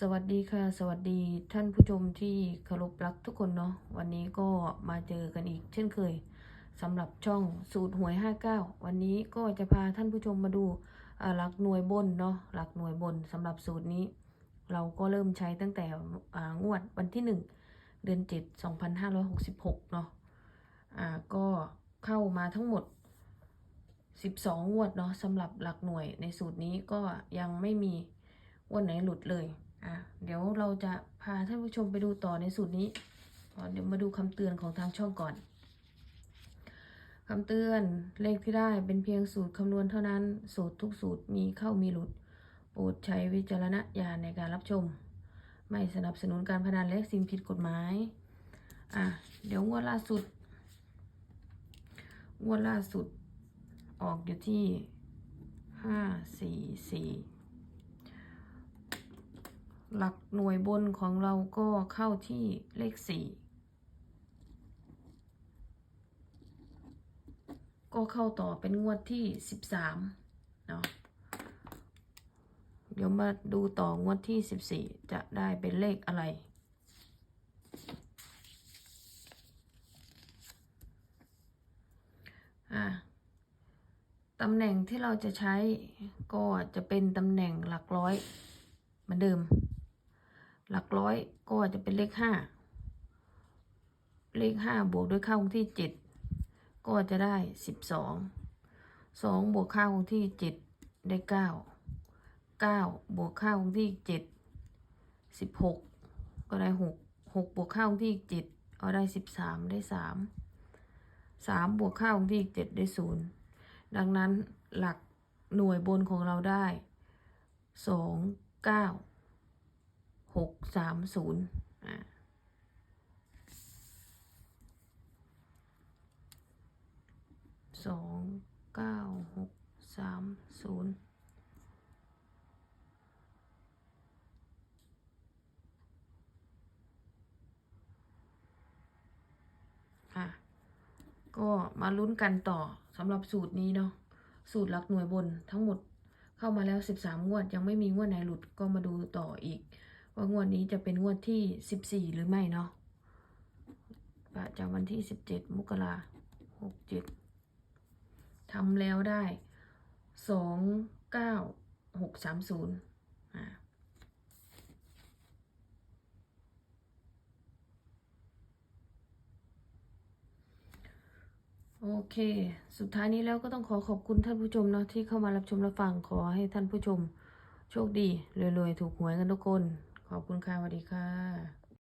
สวัสดีค่ะ สวัสดีท่านผู้ชมที่เคารพรักทุกคนเนาะวันนี้ก็มาเจอกันอีก เช่นเคยสำหรับช่องสูตรหวย 59 วันนี้ก็จะพาท่านผู้ชมมาดูหลักหน่วยบนเนาะหลักหน่วยบนสำหรับสูตรนี้ เราก็เริ่มใช้ตั้งแต่งวดวันที่ 1 เดือน 7 2566 เนาะอ่าก็เข้ามาทั้งหมด 12 งวดเนาะสำหรับหลักหน่วยในสูตรนี้ก็ยังไม่มีงวันไหนหลุดเลย อะเดี๋ยวเราจะพาท่านผู้ชมไปดูต่อในสูตรนี้อะเดี๋ยวมาดูคำเตือนของทางช่องก่อนคำเตือนเลขที่ได้เป็นเพียงสูตรคำนวณเท่านั้น สูตรทุกสูตรมีเข้ามีหลุด โปรดใช้วิจารณญาณในการรับชม ไม่สนับสนุนการพนันและสิ่งผิดกฎหมาย อะ เดี๋ยวงวดล่าสุด งวดล่าสุด ออกอยู่ที่ห้าสี่สี่ หลักหน่วยบนของเราก็เข้าที่เลขสี่ก็เข้าต่อเป็นงวดที่สิบสามเนาะเดี๋ยวมาดูต่องวดที่สิบสี่จะได้เป็นเลขอะไรอะตำแหน่งที่เราจะใช้ก็จะเป็นตำแหน่งหลักร้อยเหมือนเดิม หลักร้อยก็จะเป็นเลขห้า เลขห้าบวกด้วยค่าคงที่เจ็ดก็จะได้สิบสอง สองบวกค่าคงที่เจ็ดได้เก้า เก้าบวกค่าคงที่เจ็ดสิบหกก็ได้หกหกบวกค่าคงที่เจ็ดก็ได้สิบสามได้สามสามบวกค่าคงที่เจ็ดได้ศูนย์ดังนั้นหลักหน่วยบนของเราได้สองเก้า หกสามศูนย์อ่าสองเก้าหกสามศูนย์อะก็มาลุ้นกันต่อสำหรับสูตรนี้เนาะสูตรหลักหน่วยบนทั้งหมดเข้ามาแล้ว 13 งวด ยังไม่มีงวดไหนหลุดก็มาดูต่ออีก ว่างวดนี้จะเป็นงวดที่14หรือไม่เนาะประจำวันที่17มกราหกเจ็ดทำแล้วได้2 9 6 3 0อ่าโอเค สุดท้ายนี้แล้วก็ต้องขอขอบคุณท่านผู้ชมเนาะที่เข้ามารับชมรับฟัง ขอให้ท่านผู้ชมโชคดีรวยๆ ถูกหวยกันทุกคน ขอบคุณค่ะสวัสดีค่ะ